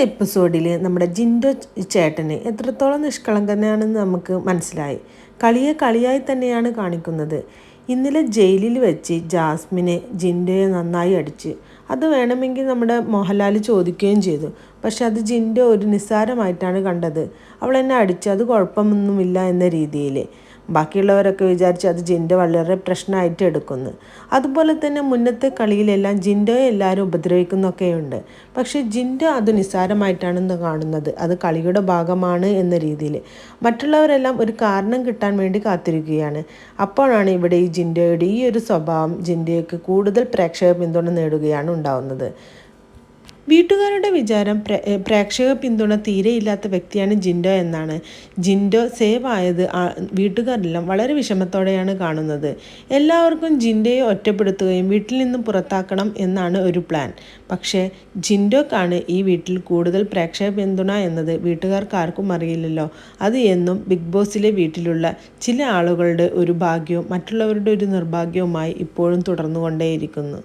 എപ്പിസോഡിൽ നമ്മുടെ ജിൻഡോ ചേട്ടന് എത്രത്തോളം നിഷ്കളങ്കനാണെന്ന് നമുക്ക് മനസ്സിലായി. കളിയെ കളിയായി തന്നെയാണ് കാണിക്കുന്നത്. ഇന്നലെ ജയിലിൽ വെച്ച് ജാസ്മിനെ ജിൻഡോയെ നന്നായി അടിച്ച്. അത് വേണമെങ്കിൽ നമ്മുടെ മോഹൻലാൽ ചോദിക്കുകയും ചെയ്തു. പക്ഷെ അത് ജിൻഡോ ഒരു നിസ്സാരമായിട്ടാണ് കണ്ടത്. അവൾ എന്നെ അടിച്ചു അത് കുഴപ്പമൊന്നുമില്ല എന്ന രീതിയിൽ. ബാക്കിയുള്ളവരൊക്കെ വിചാരിച്ച് അത് ജിൻഡോ വളരെ പ്രശ്നമായിട്ട് എടുക്കുന്നു. അതുപോലെ തന്നെ മുന്നത്തെ കളിയിലെല്ലാം ജിൻഡോയെ എല്ലാവരും ഉപദ്രവിക്കുന്നൊക്കെയുണ്ട്. പക്ഷേ ജിൻഡോ അത് നിസ്സാരമായിട്ടാണെന്ന് കാണുന്നത്. അത് കളിയുടെ ഭാഗമാണ് എന്ന രീതിയിൽ. മറ്റുള്ളവരെല്ലാം ഒരു കാരണം കിട്ടാൻ വേണ്ടി കാത്തിരിക്കുകയാണ്. അപ്പോഴാണ് ഇവിടെ ഈ ജിൻഡോയുടെ ഈ ഒരു സ്വഭാവം ജിൻഡോയ്ക്ക് കൂടുതൽ പ്രേക്ഷക പിന്തുണ നേടുകയാണ് ഉണ്ടാവുന്നത്. വീട്ടുകാരുടെ വിചാരം പ്രേക്ഷക പിന്തുണ തീരെയില്ലാത്ത വ്യക്തിയാണ് ജിൻഡോ എന്നാണ്. ജിൻഡോ സേവ് ആയത് വീട്ടുകാരെല്ലാം വളരെ വിഷമത്തോടെയാണ് കാണുന്നത്. എല്ലാവർക്കും ജിൻഡോയെ ഒറ്റപ്പെടുത്തുകയും വീട്ടിൽ നിന്നും പുറത്താക്കണം എന്നാണ് ഒരു പ്ലാൻ. പക്ഷേ ജിൻഡോക്കാണ് ഈ വീട്ടിൽ കൂടുതൽ പ്രേക്ഷക പിന്തുണ എന്നത് വീട്ടുകാർക്ക് ആർക്കും അറിയില്ലല്ലോ. അത് എന്നും ബിഗ് ബോസിലെ വീട്ടിലുള്ള ചില ആളുകളുടെ ഒരു ഭാഗ്യവും മറ്റുള്ളവരുടെ ഒരു നിർഭാഗ്യവുമായി ഇപ്പോഴും തുടർന്നുകൊണ്ടേയിരിക്കുന്നു.